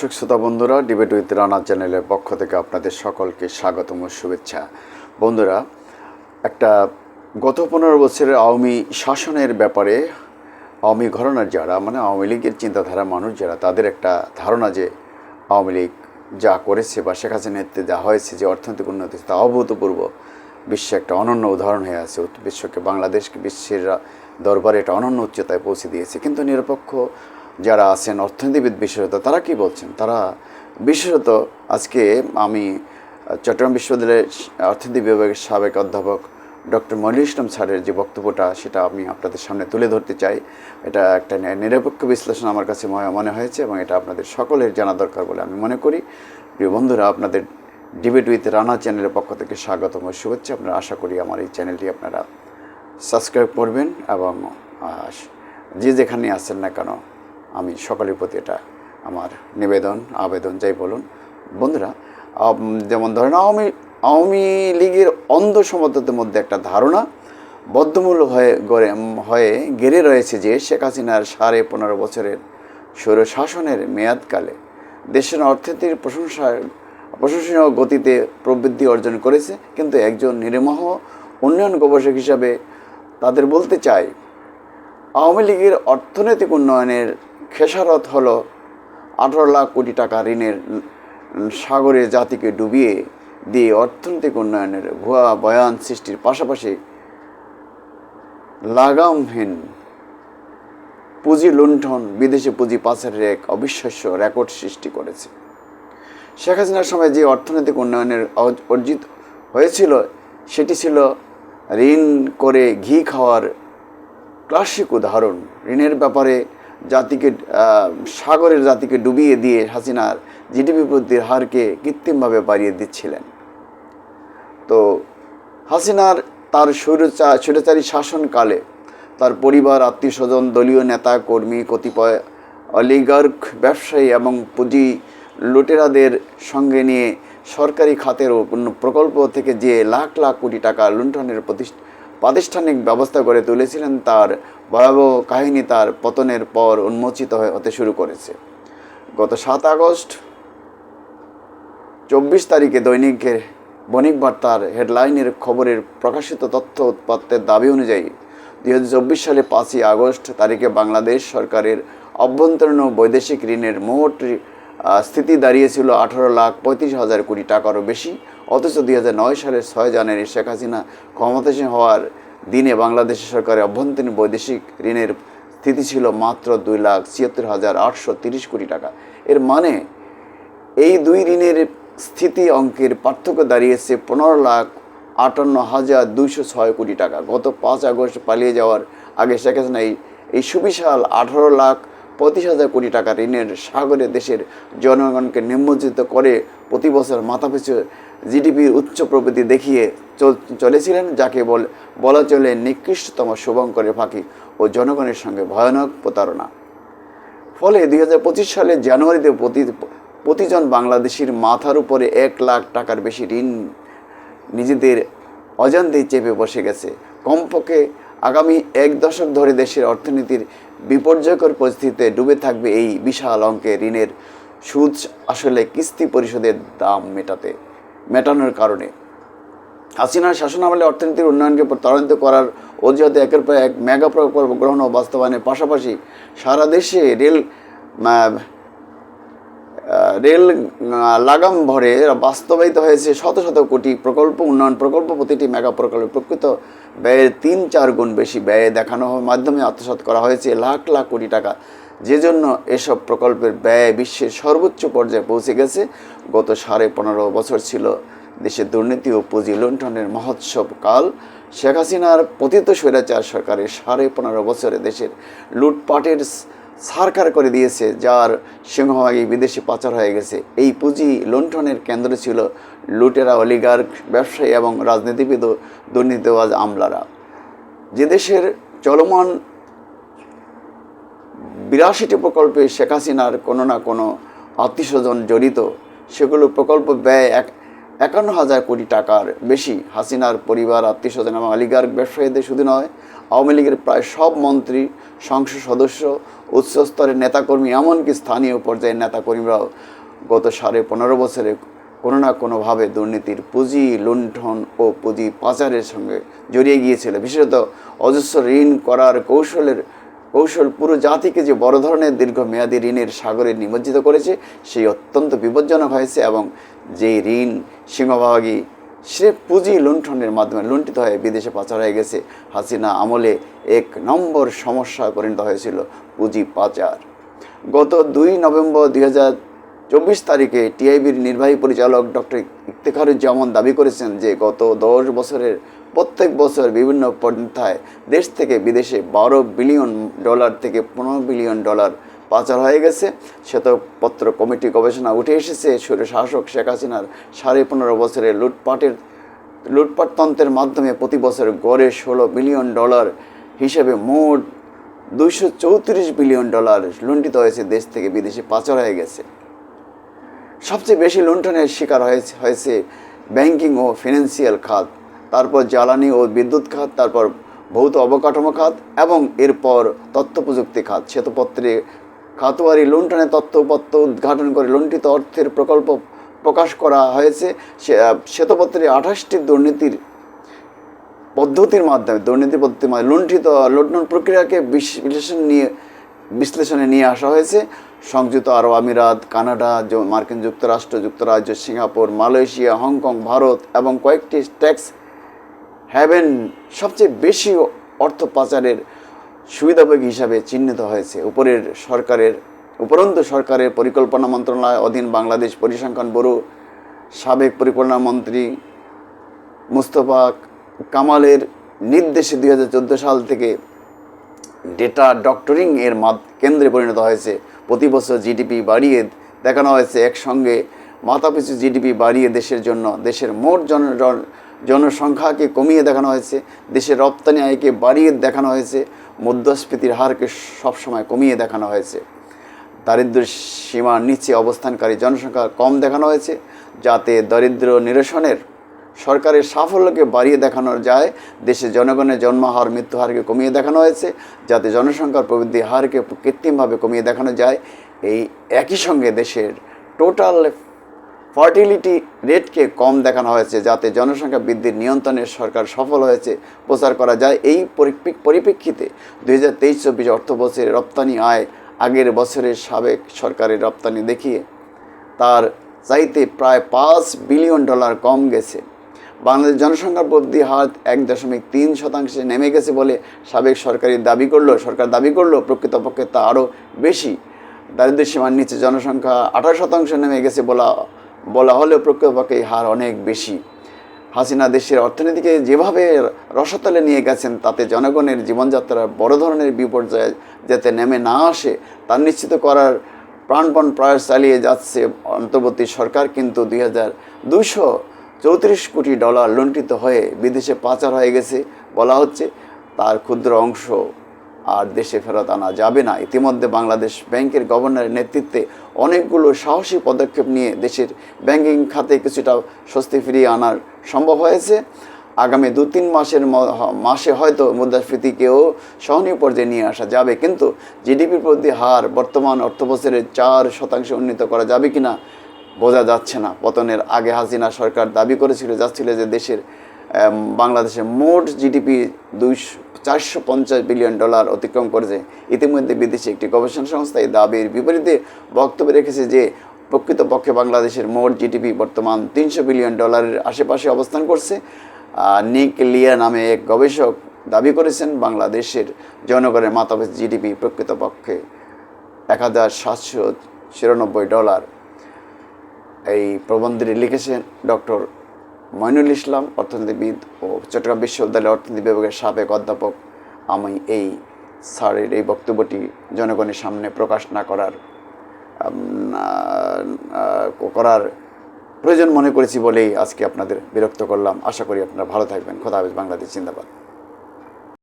দর্শক, শ্রোতা বন্ধুরা ডিবেট উইথ রানা চ্যানেলের পক্ষ থেকে আপনাদের সকলকে স্বাগতম শুভেচ্ছা। বন্ধুরা, একটা গত পনেরো বছরের আওয়ামী শাসনের ব্যাপারে, আওয়ামী ঘরানার যারা মানে আওয়ামী লীগের চিন্তাধারা মানুষ যারা, তাদের একটা ধারণা যে আওয়ামী লীগ যা করেছে বা শেখ হাসিনার নেতৃত্বে যা হয়েছে, যে অর্থনৈতিক উন্নতি, তা অভূতপূর্ব। বিশ্বে একটা অনন্য উদাহরণ হয়ে আছে বিশ্বকে, বাংলাদেশকে বিশ্বের দরবারে একটা অনন্য উচ্চতায় পৌঁছে দিয়েছে। কিন্তু নিরপেক্ষ যারা আছেন অর্থনীতিবিদ বিশেষত, তারা কি বলছেন? তারা বিশেষত আজকে আমি চট্টগ্রাম বিশ্ববিদ্যালয়ের অর্থনীতি বিভাগের সাবেক অধ্যাপক ডক্টর মনির ইসলাম স্যারের যে বক্তব্যটা, সেটা আমি আপনাদের সামনে তুলে ধরতে চাই। এটা একটা নিরপেক্ষ বিশ্লেষণ আমার কাছে মনে- হয়েছে এবং এটা আপনাদের সকলের জানা দরকার বলে আমি মনে করি। প্রিয় বন্ধুরা, আপনাদের ডিবেট উইথ রানা চ্যানেলের পক্ষ থেকে স্বাগতম ও শুভেচ্ছা। আপনারা আশা করি আমার এই চ্যানেলটি আপনারা সাবস্ক্রাইব করবেন এবং যে যেখানে আছেন না কেন আমি সকলের প্রতি এটা আমার নিবেদন, আবেদন, যাই বলুন। বন্ধুরা যেমন ধরেন আওয়ামী আওয়ামী লীগের অন্ধ সমর্থকদের মধ্যে একটা ধারণা, বদ্ধমূল হয়ে গড়ে হয়ে গেড়ে রয়েছে যে শেখ হাসিনার সাড়ে পনেরো বছরের স্বৈর শাসনের মেয়াদকালে দেশের অর্থনীতির প্রশংসা, প্রশংসনীয় গতিতে প্রবৃদ্ধি অর্জন করেছে। কিন্তু একজন নির্মহ উন্নয়ন গবেষক হিসাবে তাদের বলতে চাই, আওয়ামী লীগের অর্থনৈতিক উন্নয়নের খেসারত হল আঠারো লাখ কোটি টাকা ঋণের সাগরে জাতিকে ডুবিয়ে দিয়ে অর্থনৈতিক উন্নয়নের ভুয়া বয়ান সৃষ্টির পাশাপাশি লাগামহীন পুঁজি লুণ্ঠন, বিদেশি পুঁজি পাচারের এক অবিশ্বাস্য রেকর্ড সৃষ্টি করেছে। শেখ হাসিনার সময় যে অর্থনৈতিক উন্নয়নের অর্জিত হয়েছিল, সেটি ছিল ঋণ করে ঘি খাওয়ার ক্লাসিক উদাহরণ। ঋণের ব্যাপারে জাতিকে সাগরের জাতিকে ডুবিয়ে দিয়ে হাসিনার জিডিপি বৃদ্ধির হারকে কৃত্রিমভাবে বাড়িয়ে দিচ্ছিলেন। তো হাসিনার তার স্বৈরচা, স্বৈরাচারী শাসনকালে তার পরিবার আত্মীয় স্বজন দলীয় নেতা, কর্মী, কতিপয় অলিগার্ক, ব্যবসায়ী এবং পুঁজি লুটেরাদের সঙ্গে নিয়ে সরকারি খাতের কোনো প্রকল্প থেকে যে লাখ লাখ কোটি টাকা লুণ্ঠনের প্রতিষ্ঠ প্রাতিষ্ঠানিক ব্যবস্থা গড়ে তুলেছিলেন তার ভয়াবহ কাহিনী তার পতনের পর উন্মোচিত হতে শুরু করেছে। গত সাত আগস্ট চব্বিশ তারিখে দৈনিকের বণিক বার্তার হেডলাইনের খবরের প্রকাশিত তথ্য উৎপাত্তের দাবি অনুযায়ী দুই হাজার চব্বিশ সালে পাঁচই আগস্ট তারিখে বাংলাদেশ সরকারের অভ্যন্তরীণ বৈদেশিক ঋণের মোট স্থিতি দাঁড়িয়েছিল আঠারো লাখ পঁয়ত্রিশ হাজার কোটি টাকারও বেশি। অথচ দুই হাজার নয় সালের ছয় জানুয়ারি শেখ হাসিনা ক্ষমতাসীন হওয়ার দিনে বাংলাদেশ সরকারের অভ্যন্তরীণ বৈদেশিক ঋণের স্থিতি ছিল মাত্র দুই লাখ ছিয়াত্তর হাজার আটশো তিরিশ কোটি টাকা। এর মানে এই দুই ঋণের স্থিতি অঙ্কের পার্থক্য দাঁড়িয়েছে পনেরো লাখ আটান্ন হাজার দুইশো ছয় কোটি টাকা। গত পাঁচ আগস্ট পালিয়ে যাওয়ার আগে শেখ হাসিনা এই এই সুবিশাল আঠারো লাখ পঁচিশ হাজার কোটি টাকা ঋণের সাগরে দেশের জনগণকে নিমজ্জিত করে প্রতি বছর মাথাপিছু জিডিপির উচ্চ প্রবৃদ্ধি দেখিয়ে চলেছিলেন, যাকে বল, বলা চলে নিকৃষ্টতম শুভঙ্করের ফাঁকি ও জনগণের সঙ্গে ভয়ানক প্রতারণা। ফলে দুই সালের জানুয়ারিতে প্রতি, প্রতিজন বাংলাদেশির মাথার উপরে এক লাখ টাকার বেশি ঋণ নিজেদের অজান্তেই চেপে বসে গেছে। কমপক্ষে আগামী এক দশক ধরে দেশের অর্থনীতির বিপর্যয়কর পরিস্থিতিতে ডুবে থাকবে এই বিশাল অঙ্কের ঋণের সুদ আসলে কিস্তি পরিশোধের দাম মেটাতে। মেটানোর কারণে। হাসিনার শাসনামলে অর্থনীতির উন্নয়নকে ত্বরান্বিত করার অজুহাতে একের পর এক মেগা প্রকল্প গ্রহণ ও বাস্তবায়নের পাশাপাশি সারা দেশে রেল রেল লাগাম ভরে বাস্তবায়িত হয়েছে শত শত কোটি প্রকল্প উন্নয়ন প্রকল্প প্রতিটি মেগা প্রকল্পে প্রকৃত ব্যয়ের তিন চার গুণ বেশি ব্যয়ে দেখানো মাধ্যমে আত্মসাৎ করা হয়েছে লাখ লাখ কোটি টাকা। যে জন্য এসব প্রকল্পের ব্যয় বিশ্বের সর্বোচ্চ পর্যায়ে পৌঁছে গেছে। গত সাড়ে পনেরো বছর ছিল দেশের দুর্নীতি ও পুঁজি লুণ্ঠনের মহোৎসব কাল। শেখ হাসিনার পতিত স্বৈরাচার সরকারের সাড়ে পনেরো বছরে দেশের লুটপাটের সারকার করে দিয়েছে, যার সিংহভাগই বিদেশে পাচার হয়ে গেছে। এই পুঁজি লুণ্ঠনের কেন্দ্র ছিল লুটেরা অলিগার্ক, ব্যবসায়ী এবং রাজনীতিবিদ ও দুর্নীতিবাজ আমলারা। যে দেশের চলমান বিরাশিটি প্রকল্পে শেখ হাসিনার কোনো না কোনো আত্মীয়স্বজন জড়িত। সেগুলো প্রকল্প ব্যয় এক, একান্ন হাজার কোটি টাকার বেশি। হাসিনার পরিবার, আত্মীয়স্বজন এবং অলিগার্ক ব্যবসায়ীদের শুধু নয়, আওয়ামী লীগের প্রায় সব মন্ত্রী, সংসদ সদস্য উচ্চ স্তরের নেতাকর্মী, এমনকি স্থানীয় পর্যায়ের নেতাকর্মীরাও গত সাড়ে পনেরো বছরে কোনো না কোনোভাবে দুর্নীতির পুঁজি লুণ্ঠন ও পুঁজি পাচারের সঙ্গে জড়িয়ে গিয়েছিল। বিশেষত অজস্র ঋণ করার কৌশলের কৌশল পুরো জাতিকে যে বড় ধরনের দীর্ঘমেয়াদী ঋণের সাগরে নিমজ্জিত করেছে, সেই অত্যন্ত বিপজ্জনক হয়েছে এবং যেই ঋণ সিংহভাগী সে পুঁজি লুণ্ঠনের মাধ্যমে লুণ্ঠিত হয়ে বিদেশে পাচার হয়ে গেছে, হাসিনা আমলে এক নম্বর সমস্যা পরিণত হয়েছিল পুঁজি পাচার। গত দুই নভেম্বর দুই হাজার চব্বিশ তারিখে টিআইবির নির্বাহী পরিচালক ডক্টর ইফতেখারুজ্জামান দাবি করেছেন যে গত দশ বছরের প্রত্যেক বছর বিভিন্ন পন্থায় দেশ থেকে বিদেশে বারো বিলিয়ন ডলার থেকে পনেরো বিলিয়ন ডলার পাচার হয়ে গেছে। শ্বেতপত্র কমিটি গবেষণা উঠে এসেছে, সুরে শাসক শেখ হাসিনার সাড়ে পনেরো বছরের লুটপাটের লুটপাটতন্ত্রের মাধ্যমে প্রতি বছর গড়ে ষোলো বিলিয়ন ডলার হিসেবে মোট দুইশো চৌত্রিশ বিলিয়ন ডলার লুণ্ঠিত হয়েছে, দেশ থেকে বিদেশে পাচার হয়ে গেছে। সবচেয়ে বেশি লুণ্ঠনের শিকার হয়েছে হয়েছে ব্যাংকিং ও ফিনান্সিয়াল খাত। তারপর জ্বালানি ও বিদ্যুৎ খাত, তারপর ভৌত অবকাঠামো খাত এবং এরপর তথ্য প্রযুক্তি খাত। শ্বেতপত্রে খাতোয়ারি লুণ্ঠনে তথ্যপত্র উদ্ঘাটন করে লুণ্ঠিত অর্থের প্রকল্প প্রকাশ করা হয়েছে। শ্বেতপত্রে আঠাশটি দুর্নীতির পদ্ধতির মাধ্যমে দুর্নীতি পদ্ধতির মাধ্যমে লুণ্ঠিত লুণ্ঠন প্রক্রিয়াকে বিশ- বিশ্লেষণ নিয়ে বিশ্লেষণে নিয়ে আসা হয়েছে। সংযুক্ত আরব আমিরাত, কানাডা মার্কিন যুক্তরাষ্ট্র, যুক্তরাজ্য, সিঙ্গাপুর, মালয়েশিয়া, হংকং, ভারত এবং কয়েকটি ট্যাক্স হ্যাভেন সবচেয়ে বেশি অর্থ পাচারের সুবিধাভোগী হিসাবে চিহ্নিত হয়েছে। উপরের সরকারের, উপরন্তু সরকারের পরিকল্পনা মন্ত্রণালয় অধীন বাংলাদেশ পরিসংখ্যান ব্যুরো, সাবেক পরিকল্পনা মন্ত্রী মুস্তফা কামালের নির্দেশে দুই হাজার চোদ্দ সাল থেকে ডেটা ডক্টরিং এর কেন্দ্রে পরিণত হয়েছে। প্রতি বছর জিডিপি বাড়িয়ে দেখানো হয়েছে একসঙ্গে। মাথাপিছু জিডিপি বাড়িয়ে দেশের জন্য, দেশের মোট জন- জনসংখ্যাকে কমিয়ে দেখানো হয়েছে। দেশের রপ্তানি আয়কে বাড়িয়ে দেখানো হয়েছে। মুদ্রাস্ফীতির হারকে সবসময় কমিয়ে দেখানো হয়েছে। দারিদ্র সীমার নিচে অবস্থানকারী জনসংখ্যা কম দেখানো হয়েছে, যাতে দরিদ্র নিরসনের সরকারের সাফল্যকে বাড়িয়ে দেখানো যায়, দেশে জনগণের জন্মহার মৃত্যু হারকে কমিয়ে দেখানো হয়েছে, যাতে জনসংখ্যার প্রবৃদ্ধি হারকে কৃত্রিমভাবে কমিয়ে দেখানো যায়। এই একই সঙ্গে দেশের টোটাল ফার্টিলিটি রেটকে কম দেখানো হয়েছে, যাতে জনসংখ্যা বৃদ্ধির নিয়ন্ত্রণে সরকার সফল হয়েছে, প্রচার করা যায়। এই পরিপ্রেক- পরিপ্রেক্ষিতে দুই হাজার তেইশ চব্বিশ অর্থ বছরে রপ্তানি আয় আগের বছরের সাবেক সরকারের রপ্তানি দেখিয়ে, তার চাইতে প্রায় পাঁচ বিলিয়ন ডলার কম গেছে। বাংলাদেশ জনসংখ্যার বৃদ্ধি হার এক দশমিক তিন শতাংশে নেমে গেছে বলে সাবেক সরকারি দাবি করল। সরকার দাবি করল, প্রকৃতপক্ষে তা আরও বেশি। দারিদ্র্য সীমার নিচে জনসংখ্যা আঠারো শতাংশ নেমে গেছে বলা বলা হলেও প্রকৃতপক্ষে এই হার অনেক বেশি। হাসিনা দেশের অর্থনীতিকে যেভাবে রসতলে নিয়ে গেছেন, তাতে জনগণের জীবনযাত্রার বড় ধরনের বিপর্যয় যাতে নেমে না আসে, তা নিশ্চিত করার প্রাণপণ প্রয়াস চালিয়ে যাচ্ছে অন্তর্বর্তী সরকার। কিন্তু দুই হাজার দুশো চৌত্রিশ কোটি ডলার লুণ্ঠিত হয়ে বিদেশে পাচার হয়ে গেছে। বলা হচ্ছে তার ক্ষুদ্র অংশ আর দেশে ফেরত আনা যাবে না। ইতিমধ্যে বাংলাদেশ ব্যাংকের গভর্নরের নেতৃত্বে অনেকগুলো সাহসী পদক্ষেপ নিয়ে দেশের ব্যাংকিং খাতে কিছুটা স্বস্তি ফিরিয়ে আনার সম্ভব হয়েছে। আগামী দু তিন মাসের মাসে হয়তো মুদ্রাস্ফীতিকেও সহনীয় পর্যায়ে নিয়ে আসা যাবে। কিন্তু জিডিপির প্রতি হার বর্তমান অর্থবছরের চার শতাংশে উন্নীত করা যাবে কিনা বোঝা যাচ্ছে না। পতনের আগে হাসিনা সরকার দাবি করেছিল, যাচ্ছিল যে দেশের বাংলাদেশের মোট জিডিপি দুইশো, চারশো পঞ্চাশ বিলিয়ন ডলার অতিক্রম করেছে। ইতিমধ্যে বিদেশি একটি গবেষণা সংস্থা এই দাবির বিপরীতে বক্তব্য রেখেছে যে, প্রকৃতপক্ষে বাংলাদেশের মোট জিডিপি বর্তমান তিনশো বিলিয়ন ডলারের আশেপাশে অবস্থান করছে। নিক লিয়া নামে এক গবেষক দাবি করেছেন, বাংলাদেশের জনগণের মাতাপিস জিডিপি প্রকৃতপক্ষে এক হাজার সাতশো ছিয়ানব্বই ডলার। এই প্রবন্ধটি লিখেছেন ডক্টর মইনুল ইসলাম, অর্থনীতিবিদ ও চট্টগ্রাম বিশ্ববিদ্যালয়ের অর্থনীতি বিভাগের সাবেক অধ্যাপক। আমি এই স্যারের এই বক্তব্যটি জনগণের সামনে প্রকাশ না করার করার প্রয়োজন মনে করেছি বলেই আজকে আপনাদের বিরক্ত করলাম। আশা করি আপনারা ভালো থাকবেন। খোদা হাফেজ, বাংলাদেশ জিন্দাবাদ।